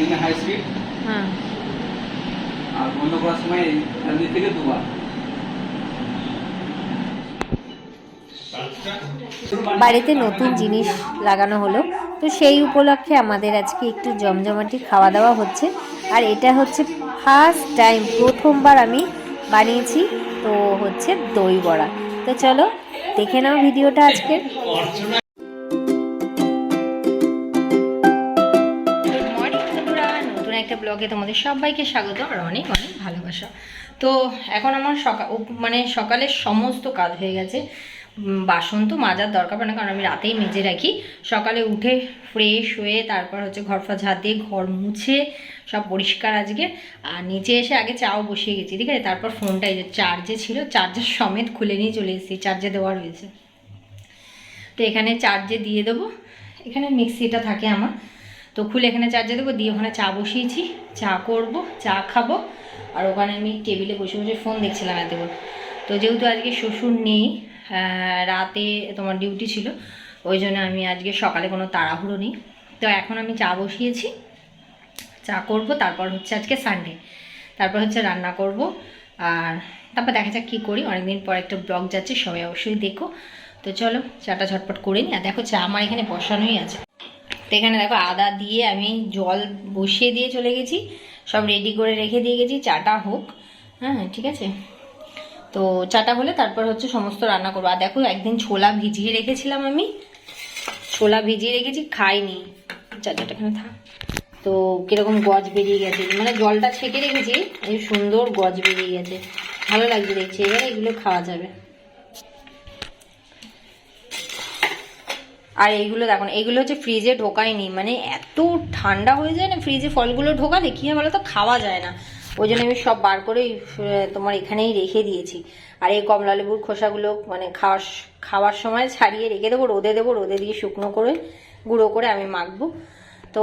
দিনে high speed হ্যাঁ। আর বন্ধ করার সময় এমনি থেকে দুবার। বাড়িতে নতুন জিনিস লাগানো হলো তো সেই উপলক্ষে আমাদের আজকে একটু জমজমাটি খাওয়া দাওয়া হচ্ছে। আর এটা হচ্ছে ফার্স্ট টাইম প্রথমবার আমি বানিয়েছি তো হচ্ছে দই বড়া। তো চলো দেখে নাও ভিডিওটা আজকের ব্লগে তোমাদের সবাইকে স্বাগত আর অনেক অনেক ভালোবাসা। তো এখন আমার সকাল মানে সকালের সমস্ত কাজ হয়ে গেছে। বাসন তো মাজার দরকার পড়ে না, কারণ আমি রাতেই মেজে রাখি। সকালে উঠে ফ্রেশ হয়ে তারপর হচ্ছে ঘর ফর ঝাঁট দিয়ে ঘর মুছে সব পরিষ্কার আজকে। আর নিচে এসে আগে চাও বসিয়ে গেছি, ঠিক আছে? তারপর ফোনটা এই যে চার্জে ছিল চার্জার সমেত খুলে নিয়ে চলে এসেছি। চার্জে দেওয়া রয়েছে। তো এখানে চার্জে দিয়ে দেবো। এখানে মিক্সিটা থাকে আমার। তো খুলে এখানে চার্জে দেবো, দিয়ে ওখানে চা বসিয়েছি, চা করব, চা খাব, আর ওখানে আমি টেবিলে বসে বসে ফোন দেখছিলাম এতক্ষণ। তো যেহেতু আজকে শ্বশুর নেই রাতে তোমার ডিউটি ছিল, ওই জন্য আমি আজকে সকালে কোনো তাড়াহুড়ো নেই। তো এখন আমি চা বসিয়েছি, চা করব, তারপর হচ্ছে আজকে সানডে তারপর হচ্ছে রান্না করব, আর তারপর দেখা যাক কী করি, অনেকদিন পর একটা ব্লগ যাচ্ছে, সবাই অবশ্যই দেখো। তো চলো, চাটা ঝটপট করে নিই, আর দেখো চা আমার এখানে বসানোই আছে। তো এখানে দেখো আদা দিয়ে আমি জল বসিয়ে দিয়ে চলে গেছি। সব রেডি করে রেখে দিয়ে গেছি, চাটা হোক। হ্যাঁ ঠিক আছে? তো চাটা হলে তারপর হচ্ছে সমস্ত রান্না করব। আর দেখো, একদিন ছোলা ভিজিয়ে রেখেছিলাম আমি। ছোলা ভিজিয়ে রেখেছি, খাইনি। চাচাটা এখানে থাক। তো কীরকম গজ বেরিয়ে গেছে। মানে জলটা ছেঁকে রেখেছি, এই সুন্দর গজ বেরিয়ে গেছে। ভালো লাগছে দেখছি। এবার এগুলো খাওয়া যাবে। আর এইগুলো দেখুন এইগুলো হচ্ছে ফ্রিজে ঢোকায়নি মানে এত ঠান্ডা হয়ে যায় না ফ্রিজে ফলগুলো ঢোকালে কী হয় বলো তো খাওয়া যায় না। ওই জন্য আমি সব বার করে তোমার এখানেই রেখে দিয়েছি। আর এই কমলা লেবুর খোসাগুলো মানে খাওয়ার খাওয়ার সময় ছাড়িয়ে রেখে দেবো, রোদে দেবো, রোদে দিয়ে শুকনো করে, গুঁড়ো করে আমি মাখবো। তো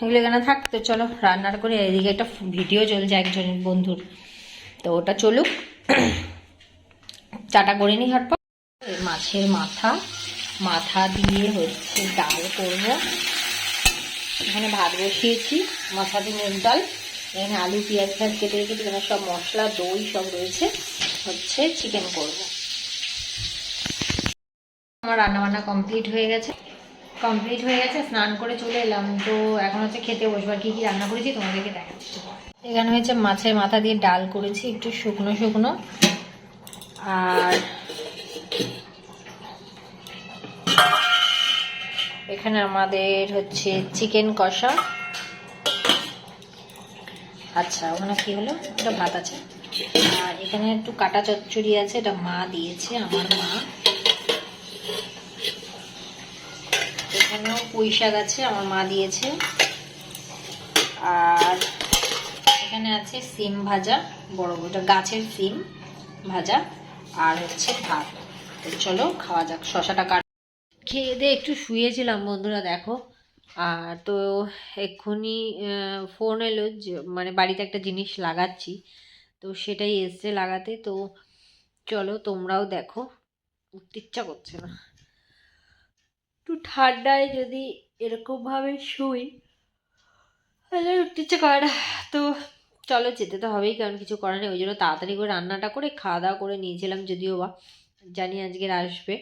এগুলো এখানে থাক, তো চলো রান্নার করে এদিকে একটা ভিডিও চলছে একজনের বন্ধুর। তো ওটা চলুক। চাটা করে নিই ঝটপট। মাছের মাথা। মাথা দিয়ে হচ্ছে ডাল করব। এখানে ভাত বসিয়েছি, মাথা দিয়ে মুগ ডাল, এখানে আলু, পেঁয়াজ ফেয়াজ কেটে রেখেছি, এখানে সব মশলা, দই সব রয়েছে, হচ্ছে চিকেন করব। আমার রান্নাবান্না কমপ্লিট হয়ে গেছে। কমপ্লিট হয়ে গেছে, স্নান করে চলে এলাম। তো এখন হচ্ছে খেতে বসবো। আর কী কী রান্না করেছি তোমাদেরকে দেখাচ্ছি। এখানে হয়েছে মাছের মাথা দিয়ে ডাল করেছি, একটু শুকনো শুকনো। আর এখানে আমাদের হচ্ছে চিকেন কষা। আচ্ছা ওখানে কি হলো? এটা ভাত আছে। আর এখানে একটু কাটা চচ্চড়ি আছে, এটা মা দিয়েছে, আমার মা। এখানেও পুঁই শাক আছে, আমার মা দিয়েছে। আর এখানে আছে সিম ভাজা, বড় বড় গাছের সিম ভাজা, আর হচ্ছে ভাত। চলো, খাওয়া যাক, শশাটা কাট খেয়ে দিয়ে একটু শুয়েছিলাম বন্ধুরা, দেখো। আর তো এক্ষুনি ফোন এলো যে মানে বাড়িতে একটা জিনিস লাগাচ্ছি। তো সেটাই এসছে লাগাতে। তো চলো তোমরাও দেখো। উঠতে ইচ্ছা করছে না। একটু ঠান্ডায় যদি এরকমভাবে শুই, তাহলে উঠতে ইচ্ছে করে না। তো চলো যেতে তো হবেই, কারণ কিছু করার নেই। ওই জন্য তাড়াতাড়ি করে রান্নাটা করে খাওয়া দাওয়া করে নিয়েছিলাম যদিও বা। জানি আজকের আসবে।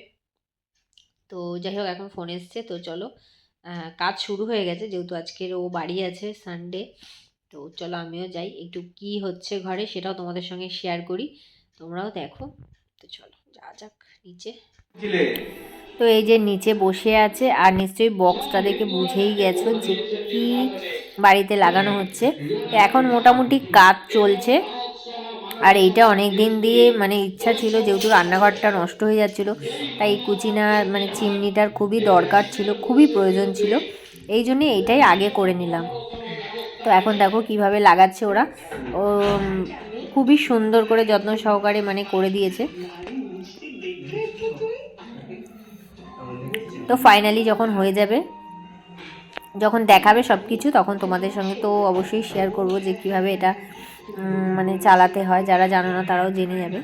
তো যাই হোক এখন ফোন এসছে, তো চলো কাজ শুরু হয়ে গেছে, যেহেতু আজকের ও বাড়ি আছে সানডে তো চলো আমিও যাই। একটু কি হচ্ছে ঘরে সেটাও তোমাদের সঙ্গে শেয়ার করি, তোমরাও দেখো, তো চলো, যা যাক নিচে। তো এই যে নিচে বসে আছে, আর নিশ্চয়ই বক্সটা দেখে বুঝেই গেছো যে কি বাড়িতে লাগানো হচ্ছে। তো এখন মোটামুটি কাজ চলছে আর এইটা অনেক দিন দিয়ে মানে ইচ্ছা ছিল, যেহেতু রান্নাঘরটা নষ্ট হয়ে যাচ্ছিল, তাই কুচিনার মানে চিমনিটার খুবই দরকার ছিল, খুবই প্রয়োজন ছিল। এই জন্যে এইটাই আগে করে নিলাম। তো এখন দেখো কীভাবে লাগাচ্ছে ওরা। ও, খুবই সুন্দর করে যত্ন সহকারে মানে করে দিয়েছে। তো ফাইনালি যখন হয়ে যাবে যখন দেখাবে সব কিছু তখন তোমাদের সঙ্গে তো অবশ্যই শেয়ার করব যে কীভাবে এটা মানে চালাতে হয়। যারা জানো না, তারাও জেনে যাবে।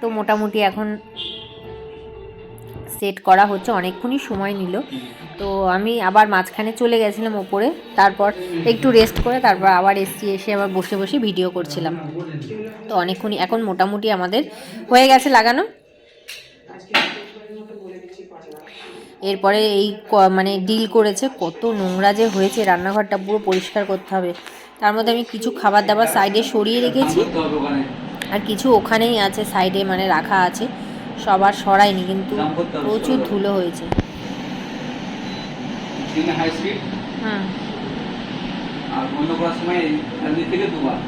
তো মোটামুটি এখন সেট করা হচ্ছে। অনেকক্ষণই সময় নিল। তো আমি আবার মাঝখানে চলে গেছিলাম ওপরে। তারপর একটু রেস্ট করে তারপর আবার এসছি, এসে আবার বসে বসে ভিডিও করছিলাম। তো অনেকক্ষণই, এখন মোটামুটি আমাদের হয়ে গেছে লাগানো। এরপরে এই মানে ডিল করেছে কত নোংরা যে হয়েছে রান্নাঘরটা পুরো পরিষ্কার করতে হবে। তার মধ্যে আমি কিছু খাবার দাবার সাইডে সরিয়ে রেখেছি। আর কিছু ওখানেই আছে সাইডে মানে রাখা আছে। সবার সরাইনি কিন্তু প্রচুর ধুলো হয়েছে। আর করার সময় থেকে দুবার।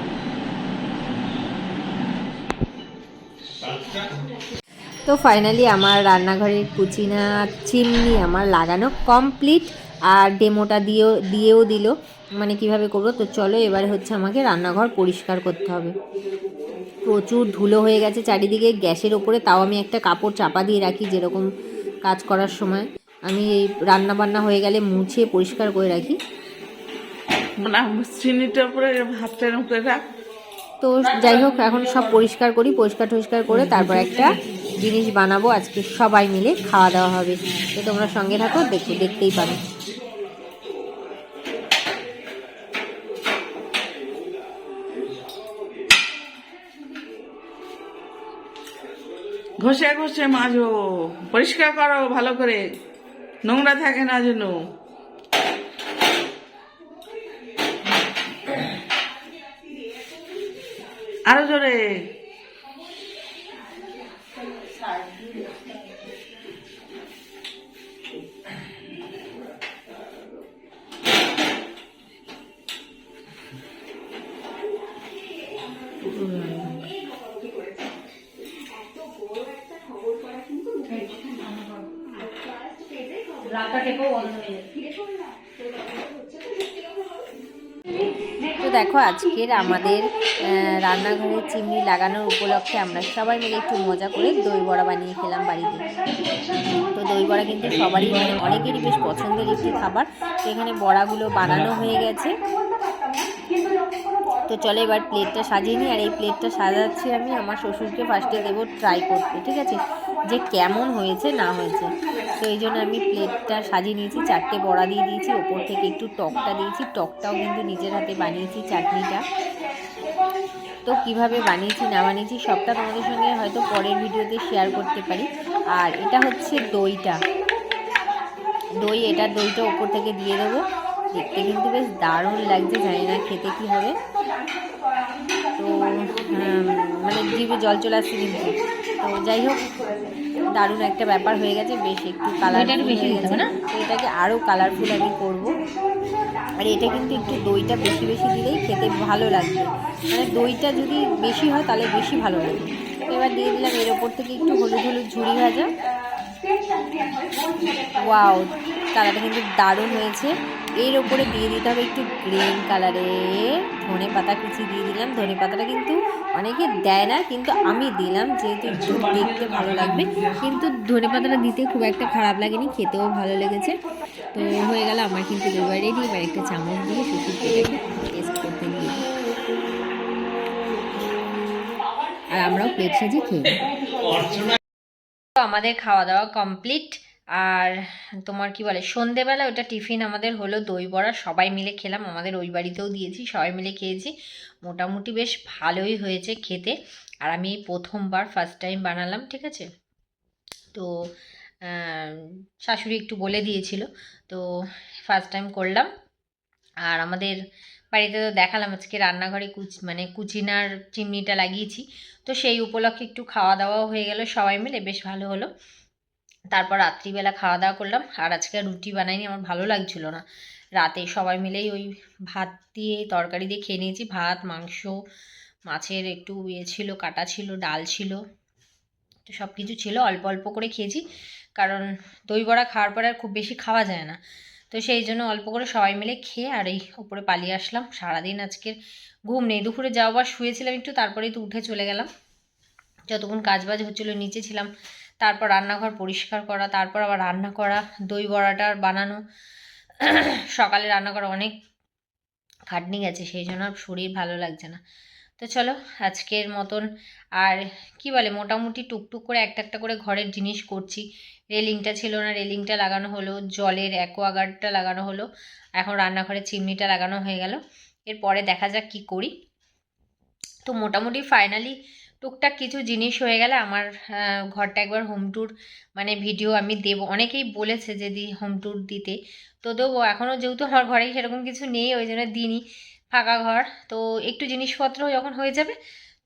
তো ফাইনালি আমার রান্নাঘরের কুচিনা চিমনি আমার লাগানো কমপ্লিট আর ডেমোটা দিয়েও দিয়েও দিল। মানে কীভাবে করব? তো চলো এবারে হচ্ছে আমাকে রান্নাঘর পরিষ্কার করতে হবে। প্রচুর ধুলো হয়ে গেছে চারিদিকে গ্যাসের ওপরে তাও আমি একটা কাপড় চাপা দিয়ে রাখি যেরকম কাজ করার সময়। আমি এই রান্না বান্না হয়ে গেলে মুছে পরিষ্কার করে রাখি। মানে চিনিটা উপরে হাতটার উপরে রাখ। তো যাই হোক এখন সব পরিষ্কার করি পরিষ্কার টরিষ্কার করে তারপর একটা জিনিস বানাবো, আজকে সবাই মিলে খাওয়া দাওয়া হবে। তো তোমরা সঙ্গে থাকো দেখো দেখতেই পারো ঘষে ঘষে মাজো। পরিষ্কার করো, ভালো করে। নোংরা থাকে না যেন। আরও জোরে। তো দেখো, আজকের আমাদের রান্নাঘরে চিমনি লাগানোর উপলক্ষে আমরা সবাই মিলে একটু মজা করে দই বড়া বানিয়ে খেলাম বাড়িতে। তো দই বড়া কিন্তু সবারই মানে অনেকেরই বেশ পছন্দের একটি খাবার। এখানে বড়াগুলো বানানো হয়ে গেছে। তো চলে এবার প্লেটটা সাজিয়ে নিই। আর এই প্লেটটা সাজাচ্ছি আমি। আমার শ্বশুরকে ফার্স্টে দেবো ট্রাই করতে, ঠিক আছে? যে কেমন হয়েছে, না হয়েছে। তো এই জন্য আমি প্লেটটা সাজিয়ে নিয়েছি। চারটে বড়া দিয়ে দিয়েছি। ওপর থেকে একটু টকটা দিয়েছি। টকটাও কিন্তু নিজের হাতে বানিয়েছি চাটনিটা। তো কীভাবে বানিয়েছি, না বানিয়েছি, সবটা তোমাদের সঙ্গে হয়তো পরের ভিডিওতে শেয়ার করতে পারি। আর এটা হচ্ছে দইটা। দই, এটা দইটা ওপর থেকে দিয়ে দেবো। দেখতে কিন্তু বেশ দারুণ লাগছে, জানি না খেতে কি হবে। তো মানে জিভে জল চলে আসছে কিন্তু তো যাই হোক দারুণ একটা ব্যাপার হয়ে গেছে বেশ একটু কালার বেশি গেছে। না? তো এটাকে আরও কালারফুল আমি করব। আর এটা কিন্তু একটু দইটা বেশি বেশি দিলেই খেতে ভালো লাগবে। মানে দইটা যদি বেশি হয় তাহলে বেশি ভালো লাগবে এবার দিয়ে দিলাম এর ওপর থেকে একটু হলুদ হলুদ ঝুড়ি ভাজা। ওয়াও কালারটা কিন্তু দারুণ হয়েছে। এর ওপরে দিয়ে দিতে হবে একটু গ্রিন কালারে ধনে পাতা কুচি দিয়ে দিলাম। ধনে পাতাটা কিন্তু অনেকে দেয় না, কিন্তু আমি দিলাম যেহেতু একটু দেখতে ভালো লাগবে। কিন্তু ধনে পাতাটা দিতে খুব একটা খারাপ লাগেনি, খেতেও ভালো লেগেছে। তো হয়ে গেল আমার কিন্তু এবার রেডি এবার একটা চামচ দিয়ে শ্বশুরকে টেস্ট করতে দিই। আর আমরাও প্লেট সাজিয়ে খেয়ে আমাদের খাওয়া দাওয়া কমপ্লিট আর তোমার কি বলে, সন্ধেবেলা ওটা টিফিন আমাদের হলো দই বড়া, সবাই মিলে খেলাম, আমাদের ওই বাড়িতেও দিয়েছি, সবাই মিলে খেয়েছি। মোটামুটি বেশ ভালোই হয়েছে খেতে। আর আমি প্রথমবার ফার্স্ট টাইম বানালাম, ঠিক আছে? তো শাশুড়ি একটু বলে দিয়েছিল, তো ফার্স্ট টাইম করলাম। আর আমাদের বাড়িতে তো দেখালাম, আজকে রান্নাঘরে কুচ মানে কুচিনার চিমনিটা লাগিয়েছি। তো সেই উপলক্ষে একটু খাওয়া দাওয়াও হয়ে গেল, সবাই মিলে বেশ ভালো হলো। তারপর রাত্রিবেলা খাওয়া দাওয়া করলাম। আর আজকে রুটি বানাইনি, আমার ভালো লাগছিল না। রাতে সবাই মিলেই ওই ভাত দিয়ে, তরকারি দিয়ে খেয়ে নিয়েছি। ভাত, মাংস, মাছের একটু ইয়ে ছিল, কাটা ছিল, ডাল ছিল। তো সব কিছু ছিল, অল্প অল্প করে খেয়েছি। কারণ দই বড়া খাওয়ার পরে আর খুব বেশি খাওয়া যায় না। তো সেই জন্য অল্প করে সবাই মিলে খেয়ে আর এই উপরে পালিয়ে আসলাম। সারাদিন আজকে ঘুম নেই। দুপুরে যাওয়ার শুয়েছিলাম একটু, তারপরেই তো উঠে চলে গেলাম। যতক্ষণ কাজ বাজ হচ্ছিল, নিচে ছিলাম। তারপর রান্নাঘর পরিষ্কার করা, তারপর আবার রান্না করা, দই বড়াটা বানানো। সকালে রান্না করা অনেক খাটনি গেছে, সেই জন্য শরীর ভালো লাগছে না। তো চলো আজকের মতন আর কি বলে, মোটামুটি টুকটুক করে একটা একটা করে ঘরের জিনিস করছি। রেলিংটা ছিল না, রেলিংটা লাগানো হলো, জলের অ্যাকোয়াগার্ডটা লাগানো হলো, এখন রান্নাঘরে চিমনিটা লাগানো হয়ে গেল। এরপরে দেখা যাক কি করি। তো মোটামুটি ফাইনালি টুকটাক কিছু জিনিস হয়ে গেলে আমার ঘরটা একবার হোম ট্যুর মানে ভিডিও আমি দেব। অনেকেই বলেছে যে দি হোম ট্যুর দিতে। তো দেবো। এখনও যেহেতু আমার ঘরে সেরকম কিছু নেই, ওই জন্য দিনই ফাঁকা ঘর। তো একটু জিনিসপত্র যখন হয়ে যাবে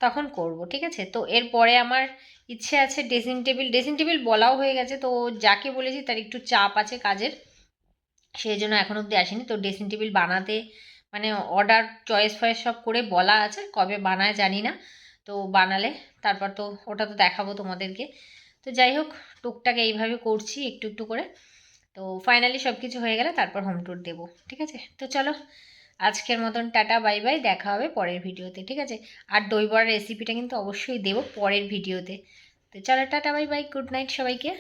তখন করব, ঠিক আছে? তো এরপরে আমার ইচ্ছে আছে ড্রেসিং টেবিল ড্রেসিং টেবিল বলাও হয়ে গেছে। তো যাকে বলেছি তার একটু চাপ আছে কাজের। সেই জন্য এখন অবধি আসেনি। তো ড্রেসিং টেবিল বানাতে মানে অর্ডার চয়েস ফয়েস সব করে বলা আছে। কবে বানায় জানি না। তো বানালে, তারপর তো ওটা তো দেখাবো তোমাদেরকে। তো যাই হোক, টুকটাক এইভাবে করছি একটু একটু করে। তো ফাইনালি সব কিছু হয়ে গেলে তারপর হোম ট্যুর দেবো, ঠিক আছে? তো চলো, আজকের মতন টাটা বাই বাই দেখা হবে পরের ভিডিওতে, ঠিক আছে? আর দই বড়ার রেসিপিটা কিন্তু অবশ্যই দেবো পরের ভিডিওতে। তো চলো, tata bye bye good night সবাইকে।